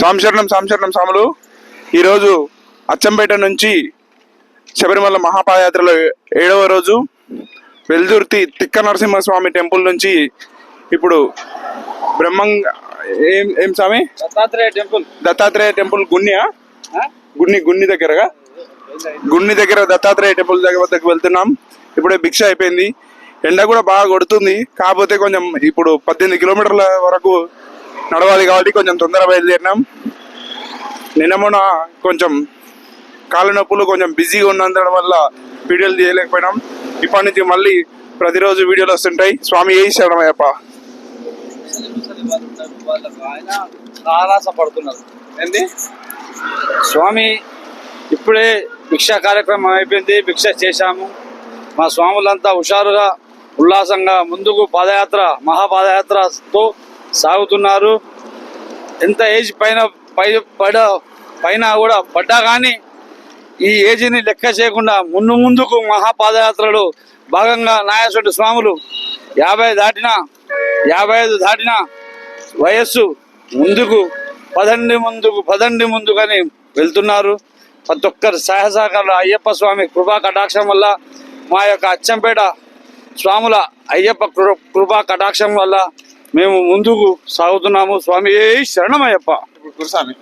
సాంశరణం సాంశరణం సాములు ఈరోజు అచ్చంపేట నుంచి శబరిమల మహాపాదయాత్రలో ఏడవ రోజు వెల్దుర్తి తిక్క నరసింహస్వామి టెంపుల్ నుంచి ఇప్పుడు బ్రహ్మంగ ఏం ఏం స్వామి? దత్తాత్రేయ టెంపుల్. దత్తాత్రేయ టెంపుల్ గున్నియా? గున్ని గున్ని దగ్గరగా? గున్ని దగ్గర దత్తాత్రేయ టెంపుల్ దగ్గర వద్దకు వెళ్తున్నాం. ఇప్పుడే భిక్ష అయిపోయింది. ఎండ కూడా బాగా కొడుతుంది. కాకపోతే కొంచెం ఇప్పుడు పద్దెనిమిది కిలోమీటర్ల వరకు నడవాలి కాబట్టి కొంచెం తొందర బయలుదేరినాం. నిన్న మొన్న కొంచెం కాళ్ళ నొప్పులు కొంచెం బిజీగా ఉన్నందువల్ల వల్ల వీడియోలు తీయలేకపోయినాం. ఇప్పటి నుంచి మళ్ళీ ప్రతిరోజు వీడియోలు వస్తుంటాయి. స్వామి ఏ శరణమయ్యప్ప ఆరాస పడుతున్నారు ఏంది? స్వామి ఇప్పుడే భిక్ష కార్యక్రమం అయిపోయింది. భిక్ష చేశాము. మా స్వాములంతా హుషారుగా ఉల్లాసంగా ముందుకు పాదయాత్ర మహాపాదయాత్రతో సాగుతున్నారు. ఎంత ఏజ్ పైన పై పడ పైన కూడా పడ్డా కానీ ఈ ఏజ్ని లెక్క చేయకుండా ముందు ముందుకు మహాపాదయాత్రలో భాగంగా నాయసుడి స్వాములు యాభై దాటిన యాభై ఐదు దాటిన వయస్సు ముందుకు పదండి ముందుకు పదండి ముందుకని వెళ్తున్నారు. ప్రతి ఒక్కరి సహాయ అయ్యప్ప స్వామి కృపా కటాక్షం వల్ల మా యొక్క అచ్చంపేట స్వాముల అయ్యప్ప కృ- కృపా కటాక్షం వల్ల మేము ముందుకు సాగుతున్నాము. స్వామి శరణమయ్యప్ప. గురుస్వామి.